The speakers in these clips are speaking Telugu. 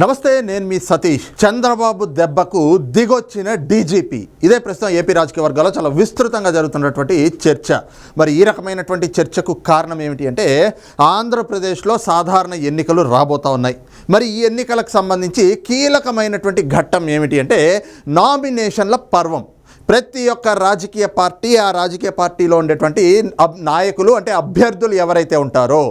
నమస్తే నేను మీ సతీష్. చంద్రబాబు దెబ్బకు దిగొచ్చిన డీజీపీ. ఇదే ప్రస్తుతం ఏపీ రాజకీయ వర్గాల్లో చాలా విస్తృతంగా జరుగుతున్నటువంటి చర్చ. మరి ఈ రకమైనటువంటి చర్చకు కారణం ఏమిటి అంటే ఆంధ్రప్రదేశ్లో సాధారణ ఎన్నికలు రాబోతా ఉన్నాయి. మరి ఈ ఎన్నికలకు సంబంధించి కీలకమైనటువంటి ఘట్టం ఏమిటి అంటే నామినేషన్ల పర్వం. ప్రతి ఒక్క రాజకీయ పార్టీ ఆ రాజకీయ పార్టీలో ఉండేటువంటి నాయకులు అంటే అభ్యర్థులు ఎవరైతే ఉంటారో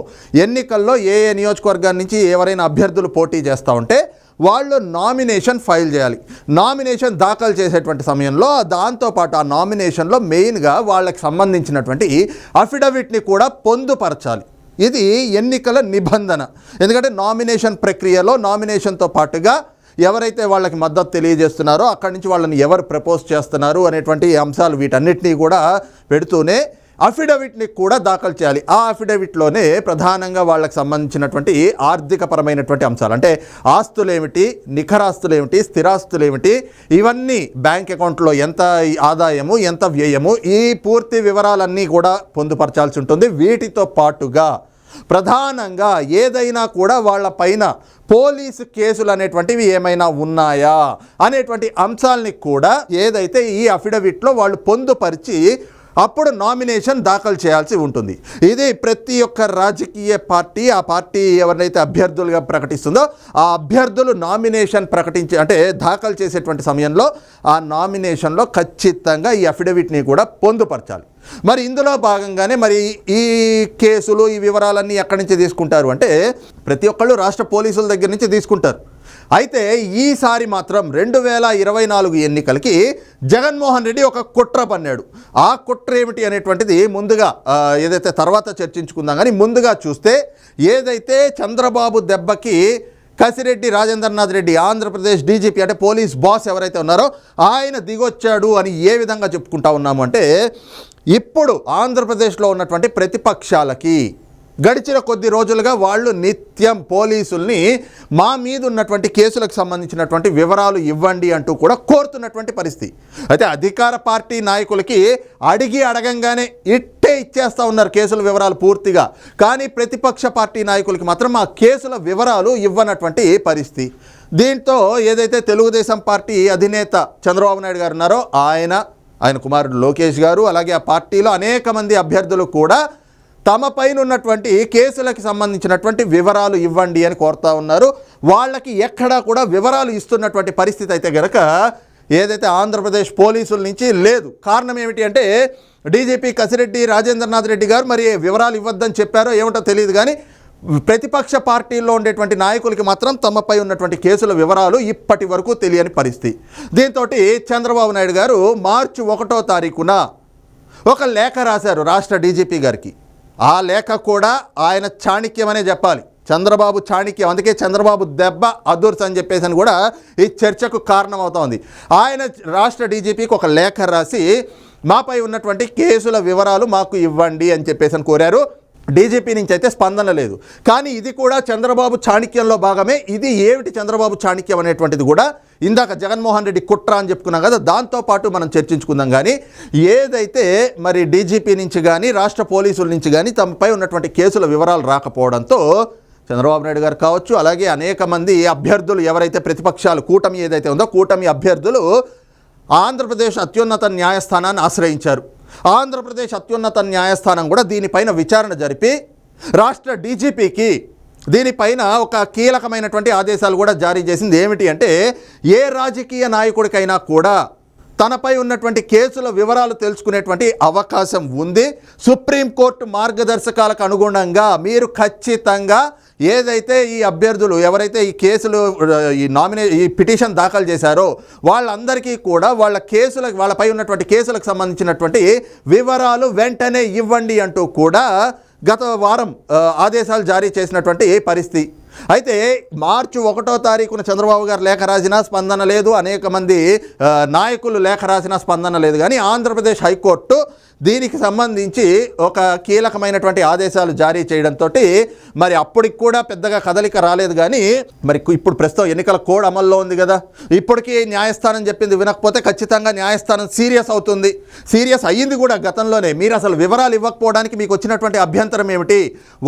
ఎన్నికల్లో ఏ ఏ నియోజకవర్గం నుంచి ఎవరైనా అభ్యర్థులు పోటీ చేస్తూ ఉంటే వాళ్ళు నామినేషన్ ఫైల్ చేయాలి. నామినేషన్ దాఖలు చేసేటువంటి సమయంలో దాంతోపాటు ఆ నామినేషన్లో మెయిన్గా వాళ్ళకి సంబంధించినటువంటి అఫిడవిట్ని కూడా పొందుపరచాలి. ఇది ఎన్నికల నిబంధన. ఎందుకంటే నామినేషన్ ప్రక్రియలో నామినేషన్తో పాటుగా ఎవరైతే వాళ్ళకి మద్దతు తెలియజేస్తున్నారో అక్కడి నుంచి వాళ్ళని ఎవరు ప్రపోజ్ చేస్తున్నారు అనేటువంటి అంశాలు వీటన్నిటినీ కూడా పెడుతూనే అఫిడవిట్ని కూడా దాఖలు చేయాలి. ఆ అఫిడవిట్లోనే ప్రధానంగా వాళ్ళకి సంబంధించినటువంటి ఆర్థికపరమైనటువంటి అంశాలు. అంటే ఆస్తులు ఏమిటి స్థిరాస్తులేమిటి ఏమిటి స్థిరాస్తులు ఏమిటి ఇవన్నీ బ్యాంక్ అకౌంట్లో ఎంత ఆదాయము ఎంత వ్యయము ఈ పూర్తి వివరాలన్నీ కూడా పొందుపరచాల్సి ఉంటుంది. వీటితో పాటుగా ప్రధానంగా ఏదైనా కూడా వాళ్ళ పైన పోలీసు కేసులు అనేటువంటివి ఏమైనా ఉన్నాయా అనేటువంటి అంశాలని కూడా ఏదైతే ఈ అఫిడవిట్లో వాళ్ళు పొందుపరిచి అప్పుడు నామినేషన్ దాఖలు చేయాల్సి ఉంటుంది. ఇది ప్రతి ఒక్క రాజకీయ పార్టీ ఆ పార్టీ ఎవరినైతే అభ్యర్థులుగా ప్రకటిస్తుందో ఆ అభ్యర్థులు నామినేషన్ ప్రకటించి అంటే దాఖలు చేసేటువంటి సమయంలో ఆ నామినేషన్లో ఖచ్చితంగా ఈ అఫిడవిట్ని కూడా పొందుపరచాలి. మరి ఇందులో భాగంగానే మరి ఈ కేసులు ఈ వివరాలన్నీ ఎక్కడి నుంచి తీసుకుంటారు? అంటే ప్రతి ఒక్కళ్ళు రాష్ట్ర పోలీసుల దగ్గర నుంచి తీసుకుంటారు. అయితే ఈసారి మాత్రం రెండు వేల ఇరవై నాలుగు ఎన్నికలకి జగన్మోహన్ రెడ్డి ఒక కుట్ర పన్నాడు. ఆ కుట్ర ఏమిటి అనేటువంటిది ముందుగా ఏదైతే తర్వాత చర్చించుకుందాం కానీ ముందుగా చూస్తే ఏదైతే చంద్రబాబు దెబ్బకి కసిరెడ్డి రాజేంద్రనాథ్ రెడ్డి ఆంధ్రప్రదేశ్ డీజీపీ అంటే పోలీస్ బాస్ ఎవరైతే ఉన్నారో ఆయన దిగొచ్చాడు అని ఏ విధంగా చెప్పుకుంటా ఉన్నాము అంటే ఇప్పుడు ఆంధ్రప్రదేశ్లో ఉన్నటువంటి ప్రతిపక్షాలకి గడిచిన కొద్ది రోజులుగా వాళ్ళు నిత్యం పోలీసుల్ని మా మీద ఉన్నటువంటి కేసులకు సంబంధించినటువంటి వివరాలు ఇవ్వండి అంటూ కూడా కోరుతున్నటువంటి పరిస్థితి. అయితే అధికార పార్టీ నాయకులకి అడిగి అడగంగానే ఇట్టే ఇచ్చేస్తా ఉన్నారు కేసుల వివరాలు పూర్తిగా. కానీ ప్రతిపక్ష పార్టీ నాయకులకి మాత్రం ఆ కేసుల వివరాలు ఇవ్వనటువంటి పరిస్థితి. దీంతో ఏదైతే తెలుగుదేశం పార్టీ అధినేత చంద్రబాబు నాయుడు గారు ఉన్నారో ఆయన ఆయన కుమారుడు లోకేష్ గారు అలాగే ఆ పార్టీలో అనేక మంది అభ్యర్థులు కూడా తమ పైన ఉన్నటువంటి కేసులకు సంబంధించినటువంటి వివరాలు ఇవ్వండి అని కోరుతా ఉన్నారు. వాళ్ళకి ఎక్కడా కూడా వివరాలు ఇస్తున్నటువంటి పరిస్థితి అయితే గనక ఏదైతే ఆంధ్రప్రదేశ్ పోలీసుల నుంచి లేదు. కారణం ఏమిటి అంటే డీజీపీ కసిరెడ్డి రాజేంద్రనాథ్ రెడ్డి గారు మరి వివరాలు ఇవ్వద్దని చెప్పారో ఏమిటో తెలియదు కానీ ప్రతిపక్ష పార్టీల్లో ఉండేటువంటి నాయకులకి మాత్రం తమపై ఉన్నటువంటి కేసుల వివరాలు ఇప్పటి వరకు తెలియని పరిస్థితి. దీంతో చంద్రబాబు నాయుడు గారు మార్చి ఒకటో తారీఖున ఒక లేఖ రాశారు రాష్ట్ర డీజీపీ గారికి. ఆ లేఖ కూడా ఆయన చాణిక్యమనే చెప్పాలి. చంద్రబాబు చాణిక్యం. అందుకే చంద్రబాబు దెబ్బ అదుర్స్ అని చెప్పేసి అని కూడా ఈ చర్చకు కారణమవుతోంది ఆయన రాష్ట్ర డీజీపీకి ఒక లేఖ రాసి మాపై ఉన్నటువంటి కేసుల వివరాలు మాకు ఇవ్వండి అని చెప్పేసి అని కోరారు. డీజీపీ నుంచి అయితే స్పందన లేదు. కానీ ఇది కూడా చంద్రబాబు చాణక్యంలో భాగమే. ఇది ఏమిటి చంద్రబాబు చాణక్యం అనేటువంటిది కూడా ఇందాక జగన్మోహన్ రెడ్డి కుట్ర అని చెప్పుకున్నాం కదా దాంతోపాటు మనం చర్చించుకుందాం. కానీ ఏదైతే మరి డీజీపీ నుంచి కానీ రాష్ట్ర పోలీసుల నుంచి కానీ తమపై ఉన్నటువంటి కేసుల వివరాలు రాకపోవడంతో చంద్రబాబు నాయుడు గారు కావచ్చు అలాగే అనేక మంది అభ్యర్థులు ఎవరైతే ప్రతిపక్షాలు కూటమి ఏదైతే ఉందో కూటమి అభ్యర్థులు ఆంధ్రప్రదేశ్ అత్యున్నత న్యాయస్థానాన్ని ఆశ్రయించారు. ఆంధ్రప్రదేశ్ అత్యున్నత న్యాయస్థానం కూడా దీనిపైన విచారణ జరిపి రాష్ట్ర డీజీపీకి దీనిపైన ఒక కీలకమైనటువంటి ఆదేశాలు కూడా జారీ చేసింది ఏమిటి అంటే ఏ రాజకీయ నాయకుడికైనా కూడా తనపై ఉన్నటువంటి కేసుల వివరాలు తెలుసుకునేటువంటి అవకాశం ఉంది. సుప్రీంకోర్టు మార్గదర్శకాలకు అనుగుణంగా మీరు ఖచ్చితంగా ఏదైతే ఈ అభ్యర్థులు ఎవరైతే ఈ కేసులు ఈ నామినే ఈ పిటిషన్ దాఖలు చేశారో వాళ్ళందరికీ కూడా వాళ్ళ కేసుల వాళ్ళపై ఉన్నటువంటి కేసులకు సంబంధించినటువంటి వివరాలు వెంటనే ఇవ్వండి అంటూ కూడా గత వారం ఆదేశాలు జారీ చేసినటువంటి పరిస్థితి అయితే మార్చి ఒకటో తారీఖున చంద్రబాబు గారు లేఖ రాసినా స్పందన లేదు. అనేక మంది నాయకులు లేఖ రాసినా స్పందన లేదు. కానీ ఆంధ్రప్రదేశ్ హైకోర్టు దీనికి సంబంధించి ఒక కీలకమైనటువంటి ఆదేశాలు జారీ చేయడంతో మరి అప్పటికి కూడా పెద్దగా కదలిక రాలేదు కానీ మరి ఇప్పుడు ప్రస్తుతం ఎన్నికల కోడ్ అమల్లో ఉంది కదా. ఇప్పటికీ న్యాయస్థానం చెప్పింది వినకపోతే ఖచ్చితంగా న్యాయస్థానం సీరియస్ అవుతుంది. సీరియస్ అయ్యింది కూడా గతంలోనే. మీరు అసలు వివరాలు ఇవ్వకపోవడానికి మీకు వచ్చినటువంటి అభ్యంతరం ఏమిటి?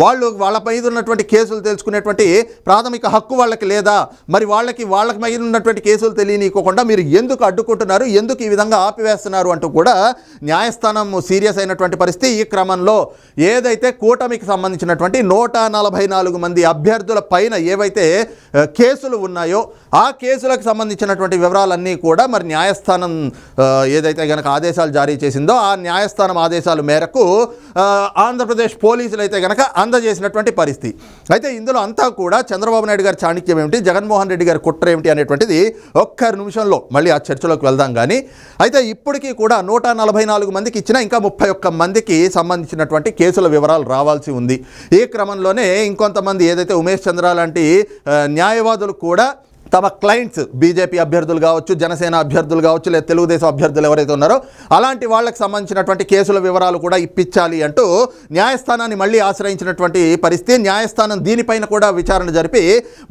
వాళ్ళు వాళ్ళ మీద ఉన్నటువంటి కేసులు తెలుసుకునేటువంటి ప్రాథమిక హక్కు వాళ్ళకి లేదా? మరి వాళ్ళకి వాళ్ళకి మీద ఉన్నటువంటి కేసులు తెలియనీయకోకుండా మీరు ఎందుకు అడ్డుకుంటున్నారు? ఎందుకు ఈ విధంగా ఆపివేస్తున్నారు? అంటూ కూడా న్యాయస్థానం సీరియస్ అయినటువంటి పరిస్థితి ఈ క్రమంలో ఏదైతే కూటమికి సంబంధించినటువంటి నూట నలభై నాలుగు మంది అభ్యర్థుల పైన ఏవైతే కేసులు ఉన్నాయో ఆ కేసులకు సంబంధించినటువంటి వివరాలన్నీ కూడా మరి న్యాయస్థానం ఏదైతే గనక ఆదేశాలు జారీ చేసిందో ఆ న్యాయస్థానం ఆదేశాల మేరకు ఆంధ్రప్రదేశ్ పోలీసులు అయితే గనక అందజేసినటువంటి పరిస్థితి. అయితే ఇందులో అంతా కూడా చంద్రబాబు నాయుడు గారి చాణక్యం ఏమిటి జగన్మోహన్ రెడ్డి గారి కుట్ర ఏమిటి అనేటువంటిది ఒక్క నిమిషంలో మళ్ళీ ఆ చర్చలోకి వెళ్దాం కానీ అయితే ఇప్పటికీ కూడా నూట నలభై నాలుగు మందికి ఇచ్చిన ఇంకా ముప్పై ఒక్క మందికి సంబంధించినటువంటి కేసుల వివరాలు రావాల్సి ఉంది. ఈ క్రమంలోనే ఇంకొంతమంది ఏదైతే ఉమేష్ చంద్ర లాంటి న్యాయవాదులు కూడా తమ క్లయింట్స్ బీజేపీ అభ్యర్థులు కావచ్చు జనసేన అభ్యర్థులు కావచ్చు లేదా తెలుగుదేశం అభ్యర్థులు ఎవరైతే ఉన్నారో అలాంటి వాళ్ళకి సంబంధించినటువంటి కేసుల వివరాలు కూడా ఇప్పించాలి అంటూ న్యాయస్థానాన్ని మళ్ళీ ఆశ్రయించినటువంటి పరిస్థితి న్యాయస్థానం దీనిపైన కూడా విచారణ జరిపి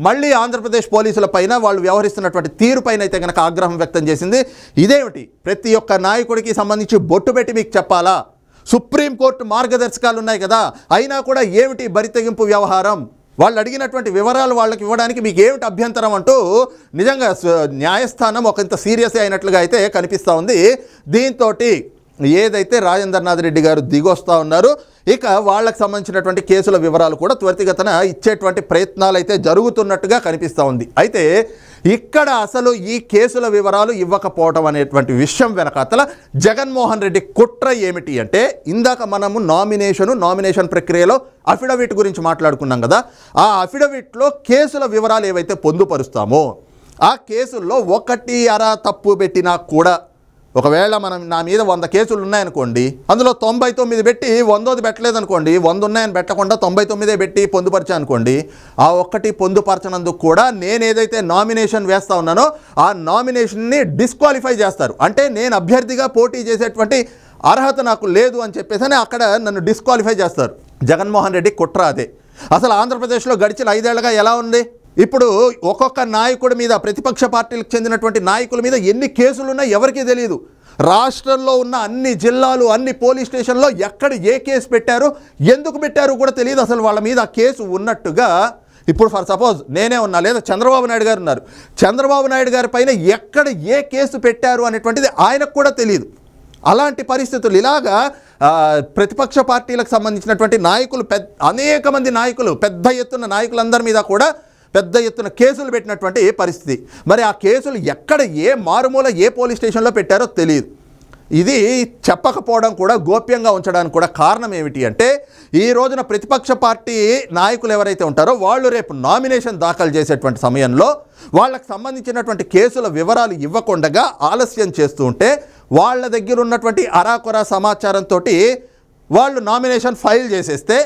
మళ్ళీ ఆంధ్రప్రదేశ్ పోలీసులపైన వాళ్ళు వ్యవహరిస్తున్నటువంటి తీరుపైన అయితే కనుక ఆగ్రహం వ్యక్తం చేసింది. ఇదేమిటి? ప్రతి ఒక్క నాయకుడికి సంబంధించి బొట్టు పెట్టి మీకు చెప్పాలా? సుప్రీంకోర్టు మార్గదర్శకాలు ఉన్నాయి కదా అయినా కూడా ఏమిటి బరితెగింపు వ్యవహారం? వాళ్ళు అడిగినటువంటి వివరాలు వాళ్ళకి ఇవ్వడానికి మీకు ఏమిటి అభ్యంతరం అంటూ నిజంగా న్యాయస్థానం ఒక ఇంత సీరియస్ అయినట్లుగా అయితే కనిపిస్తూ ఉంది. దీంతో ఏదైతే రాజేంద్రనాథ్ రెడ్డి గారు దిగొస్తా ఉన్నారు ఇక వాళ్ళకి సంబంధించినటువంటి కేసుల వివరాలు కూడా త్వరితగతన ఇచ్చేటువంటి ప్రయత్నాలు అయితే జరుగుతున్నట్టుగా కనిపిస్తూ ఉంది. అయితే ఇక్కడ అసలు ఈ కేసుల వివరాలు ఇవ్వకపోవటం అనేటువంటి విషయం వెనకాతల జగన్మోహన్ రెడ్డి కుట్ర ఏమిటి అంటే ఇందాక మనము నామినేషను నామినేషన్ ప్రక్రియలో అఫిడవిట్ గురించి మాట్లాడుకున్నాం కదా ఆ అఫిడవిట్లో కేసుల వివరాలు ఏవైతే పొందుపరుస్తామో ఆ కేసుల్లో ఒకటి అర తప్పు పెట్టినా కూడా ఒకవేళ మనం నా మీద వంద కేసులు ఉన్నాయనుకోండి అందులో తొంభై తొమ్మిది పెట్టి వందోది పెట్టలేదనుకోండి వంద ఉన్నాయని పెట్టకుండా తొంభై తొమ్మిదే పెట్టి పొందుపరిచా అనుకోండి ఆ ఒక్కటి పొందుపరచనందుకు కూడా నేను ఏదైతే నామినేషన్ వేస్తా ఉన్నానో ఆ నామినేషన్ని డిస్క్వాలిఫై చేస్తారు. అంటే నేను అభ్యర్థిగా పోటీ చేసేటువంటి అర్హత నాకు లేదు అని చెప్పేసి అక్కడ నన్ను డిస్క్వాలిఫై చేస్తారు. జగన్మోహన్ రెడ్డి కుట్ర అదే. అసలు ఆంధ్రప్రదేశ్లో గడిచిన ఐదేళ్ళుగా ఎలా ఉంది? ఇప్పుడు ఒక్కొక్క నాయకుడి మీద ప్రతిపక్ష పార్టీలకు చెందినటువంటి నాయకుల మీద ఎన్ని కేసులు ఉన్నాయో ఎవరికీ తెలియదు రాష్ట్రంలో ఉన్న అన్ని జిల్లాలు అన్ని పోలీస్ స్టేషన్లో ఎక్కడ ఏ కేసు పెట్టారు ఎందుకు పెట్టారు కూడా తెలియదు అసలు వాళ్ళ మీద ఆ కేసు ఉన్నట్టుగా. ఇప్పుడు ఫర్ సపోజ్ నేనే ఉన్నా లేదా చంద్రబాబు నాయుడు గారు ఉన్నారు. చంద్రబాబు నాయుడు గారి పైన ఎక్కడ ఏ కేసు పెట్టారు అనేటువంటిది ఆయనకు కూడా తెలియదు అలాంటి పరిస్థితులు ఇలాగా ప్రతిపక్ష పార్టీలకు సంబంధించినటువంటి నాయకులు పెద్ద అనేక మంది నాయకులు పెద్ద ఎత్తున నాయకులందరి మీద కూడా పెద్ద ఎత్తున కేసులు పెట్టినటువంటి పరిస్థితి. మరి ఆ కేసులు ఎక్కడ ఏ మారుమూల ఏ పోలీస్ స్టేషన్లో పెట్టారో తెలియదు. ఇది చెప్పకపోవడం కూడా గోప్యంగా ఉంచడానికి కూడా కారణం ఏమిటి అంటే ఈ రోజున ప్రతిపక్ష పార్టీ నాయకులు ఎవరైతే ఉంటారో వాళ్ళు రేపు నామినేషన్ దాఖలు చేసేటువంటి సమయంలో వాళ్ళకు సంబంధించినటువంటి కేసుల వివరాలు ఇవ్వకుండా ఆలస్యం చేస్తూ ఉంటే వాళ్ళ దగ్గర ఉన్నటువంటి అరాకొరా సమాచారంతో వాళ్ళు నామినేషన్ ఫైల్ చేసేస్తే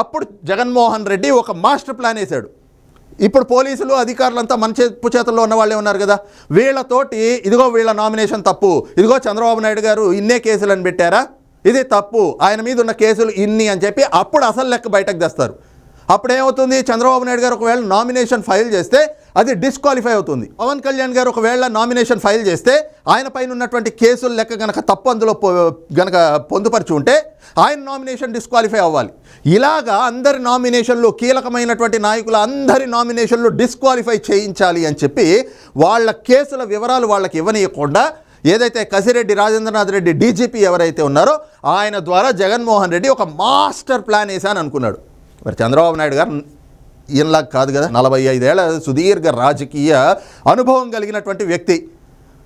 అప్పుడు జగన్మోహన్ రెడ్డి ఒక మాస్టర్ ప్లాన్ వేశాడు. ఇప్పుడు పోలీసులు అధికారులంతా మన చేపు చేతుల్లో ఉన్న వాళ్ళే ఉన్నారు కదా. వీళ్ళతోటి ఇదిగో వీళ్ళ నామినేషన్ తప్పు. ఇదిగో చంద్రబాబు నాయుడు గారు ఇన్నే కేసులను పెట్టారా? ఇది తప్పు. ఆయన మీద ఉన్న కేసులు ఇన్ని అని చెప్పి అప్పుడు అసలు లెక్క బయటకు తెస్తారు. అప్పుడేమవుతుంది? చంద్రబాబు నాయుడు గారు ఒకవేళ నామినేషన్ ఫైల్ చేస్తే అది డిస్క్వాలిఫై అవుతుంది. పవన్ కళ్యాణ్ గారు ఒకవేళ నామినేషన్ ఫైల్ చేస్తే ఆయన పైన ఉన్నటువంటి కేసులు లెక్క గనక తప్పు అందులో పొ- గనక పొందుపరిచి ఉంటే ఆయన నామినేషన్ డిస్క్వాలిఫై అవ్వాలి. ఇలాగా అందరి నామినేషన్లు కీలకమైనటువంటి నాయకుల అందరి నామినేషన్లు డిస్క్వాలిఫై చేయించాలి అని చెప్పి వాళ్ళ కేసుల వివరాలు వాళ్ళకి ఇవ్వనీయకుండా ఏదైతే కసిరెడ్డి రాజేంద్రనాథ్ రెడ్డి డీజీపీ ఎవరైతే ఉన్నారో ఆయన ద్వారా జగన్మోహన్ రెడ్డి ఒక మాస్టర్ ప్లాన్ వేసాను అనుకున్నాడు మరి చంద్రబాబు నాయుడు గారు ఈయనలా కాదు కదా. నలభై ఐదేళ్ళ సుదీర్ఘ రాజకీయ అనుభవం కలిగినటువంటి వ్యక్తి.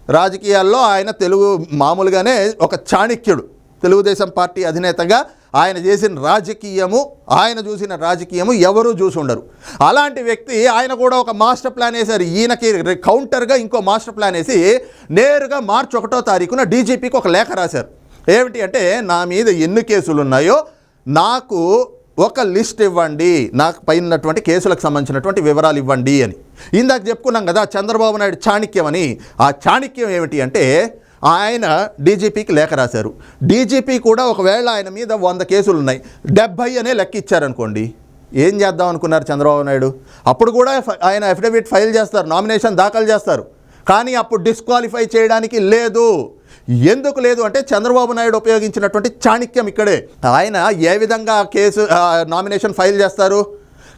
రాజకీయాల్లో ఆయన తెలుగు మామూలుగానే ఒక చాణక్యుడు. తెలుగుదేశం పార్టీ అధినేతగా ఆయన చేసిన రాజకీయము ఆయన చూసిన రాజకీయము ఎవరూ చూసి ఉండరు. అలాంటి వ్యక్తి ఆయన కూడా ఒక మాస్టర్ ప్లాన్ వేశారు. ఈయనకి కౌంటర్గా ఇంకో మాస్టర్ ప్లాన్ వేసి నేరుగా మార్చి ఒకటో తారీఖున డీజీపీకి ఒక లేఖ రాశారు. ఏమిటి అంటే నా మీద ఎన్ని కేసులు ఉన్నాయో నాకు ఒక లిస్ట్ ఇవ్వండి నాకు పైనటువంటి కేసులకు సంబంధించినటువంటి వివరాలు ఇవ్వండి అని. ఇందాక చెప్పుకున్నాం కదా చంద్రబాబు నాయుడు చాణక్యం అని. ఆ చాణక్యం ఏమిటి అంటే ఆయన డీజీపీకి లేఖ రాశారు. డీజీపీ కూడా ఒకవేళ ఆయన మీద వంద కేసులు ఉన్నాయి డెబ్భై అనే లెక్క ఇచ్చారనుకోండి ఏం చేద్దాం అనుకున్నారు చంద్రబాబు నాయుడు? అప్పుడు కూడా ఆయన అఫిడవిట్ ఫైల్ చేస్తారు నామినేషన్ దాఖలు చేస్తారు. కానీ అప్పుడు డిస్క్వాలిఫై చేయడానికి లేదు. ఎందుకు లేదు అంటే చంద్రబాబు నాయుడు ఉపయోగించినటువంటి చాణిక్యం ఇక్కడే. ఆయన ఏ విధంగా కేసు నామినేషన్ ఫైల్ చేస్తారు?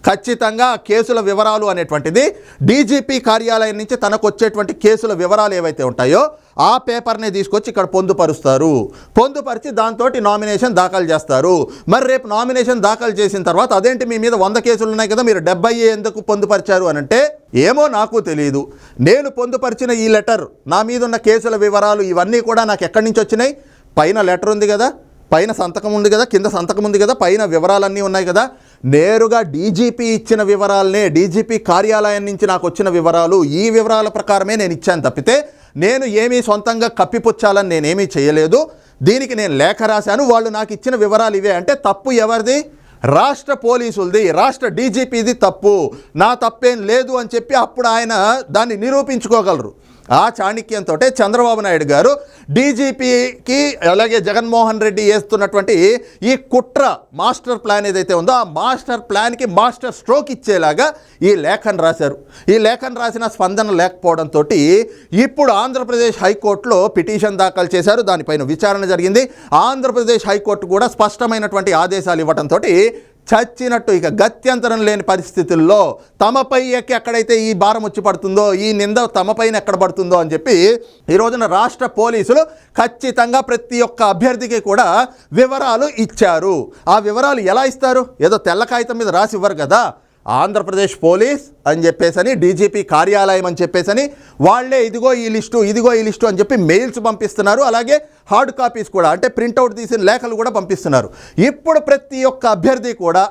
ఖచ్చితంగా కేసుల వివరాలు అనేటువంటిది డీజీపీ కార్యాలయం నుంచి తనకు వచ్చేటువంటి కేసుల వివరాలు ఏవైతే ఉంటాయో ఆ పేపర్ని తీసుకొచ్చి ఇక్కడ పొందుపరుస్తారు. పొందుపరిచి దాంతో నామినేషన్ దాఖలు చేస్తారు. మరి రేపు నామినేషన్ దాఖలు చేసిన తర్వాత అదేంటి మీ మీద వంద కేసులు ఉన్నాయి కదా మీరు డెబ్బై ఎందుకు పొందుపరిచారు అని అంటే ఏమో నాకు తెలియదు నేను పొందుపరిచిన ఈ లెటర్ నా మీద ఉన్న కేసుల వివరాలు ఇవన్నీ కూడా నాకు ఎక్కడి నుంచి వచ్చినాయి? పైన లెటర్ ఉంది కదా పైన సంతకం ఉంది కదా కింద సంతకం ఉంది కదా పైన వివరాలన్నీ ఉన్నాయి కదా. నేరుగా డీజీపీ ఇచ్చిన వివరాలనే డీజీపీ కార్యాలయం నుంచి నాకు వచ్చిన వివరాలు ఈ వివరాల ప్రకారమే నేను ఇచ్చాను తప్పితే నేను ఏమీ సొంతంగా కప్పిపుచ్చాలని నేనేమీ చేయలేదు. దీనికి నేను లేఖ రాశాను. వాళ్ళు నాకు ఇచ్చిన వివరాలు ఇవే. అంటే తప్పు ఎవరిది? రాష్ట్ర పోలీసులది. రాష్ట్ర డీజీపీది తప్పు. నా తప్పేం లేదు అని చెప్పి అప్పుడు ఆయన దాన్ని నిరూపించుకోగలరు. ఆ చాణక్యంతో చంద్రబాబు నాయుడు గారు డీజీపీకి అలాగే జగన్మోహన్ రెడ్డి వేస్తున్నటువంటి ఈ కుట్ర మాస్టర్ ప్లాన్ ఏదైతే ఉందో ఆ మాస్టర్ ప్లాన్కి మాస్టర్ స్ట్రోక్ ఇచ్చేలాగా ఈ లేఖను రాశారు. ఈ లేఖను రాసిన స్పందన లేకపోవడంతో ఇప్పుడు ఆంధ్రప్రదేశ్ హైకోర్టులో పిటిషన్ దాఖలు చేశారు. దానిపైన విచారణ జరిగింది. ఆంధ్రప్రదేశ్ హైకోర్టు కూడా స్పష్టమైనటువంటి ఆదేశాలు ఇవ్వడంతో చచ్చినట్టు ఇక గత్యంతరం లేని పరిస్థితుల్లో తమపై ఎక్కి ఎక్కడైతే ఈ భారం వచ్చి పడుతుందో ఈ నింద తమపైన ఎక్కడ పడుతుందో అని చెప్పి ఈ రోజున రాష్ట్ర పోలీసులు ఖచ్చితంగా ప్రతి ఒక్క అభ్యర్థికి కూడా వివరాలు ఇచ్చారు. ఆ వివరాలు ఎలా ఇస్తారు? ఏదో తెల్ల కాగితం మీద రాసి ఇవ్వరు కదా. ఆంధ్రప్రదేశ్ పోలీస్ అని చెప్పేసని డీజీపీ కార్యాలయం అని చెప్పేసని వాళ్ళే ఇదిగో ఈ లిస్టు ఇదిగో ఈ లిస్టు అని చెప్పి మెయిల్స్ పంపిస్తున్నారు. అలాగే హార్డ్ కాపీస్ కూడా అంటే ప్రింట్అవుట్ తీసిన లేఖలు కూడా పంపిస్తున్నారు. ఇప్పుడు ప్రతి ఒక్క అభ్యర్థి కూడా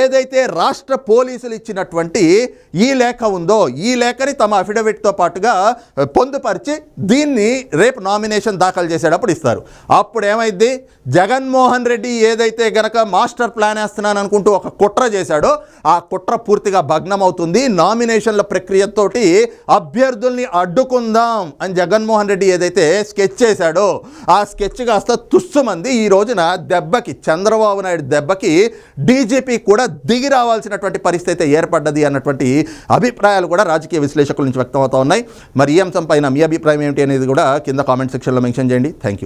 ఏదైతే రాష్ట్ర పోలీసులు ఇచ్చినటువంటి ఈ లేఖ ఉందో ఈ లేఖని తమ అఫిడవిట్తో పాటుగా పొందుపరిచి దీన్ని రేపు నామినేషన్ దాఖలు చేసేటప్పుడు ఇస్తారు. అప్పుడు ఏమైంది జగన్మోహన్ రెడ్డి ఏదైతే గనక మాస్టర్ ప్లాన్ వేస్తున్నాను అనుకుంటూ ఒక కుట్ర చేశాడో ఆ కుట్ర పూర్తిగా భగ్నమవుతుంది. నామినేషన్ల ప్రక్రియతోటి అభ్యర్థుల్ని అడ్డుకుందాం అని జగన్మోహన్ రెడ్డి ఏదైతే స్కెచ్ చేశాడో ఆ స్కెచ్ కాస్త తుస్సుమంది ఈ రోజున దెబ్బకి చంద్రబాబు నాయుడు దెబ్బకి డీజీపీ కూడా దిగి రావాల్సినటువంటి పరిస్థితి అయితే ఏర్పడ్డది అన్నటువంటి అభిప్రాయాలు కూడా రాజకీయ విశ్లేషకుల నుంచి వ్యక్తం అవుతా ఉన్నాయి. మరి ఈ అంశం పైన మీ అభిప్రాయం ఏమిటి అనేది కూడా కింద కామెంట్ సెక్షన్లో మెన్షన్ చేయండి. Thank you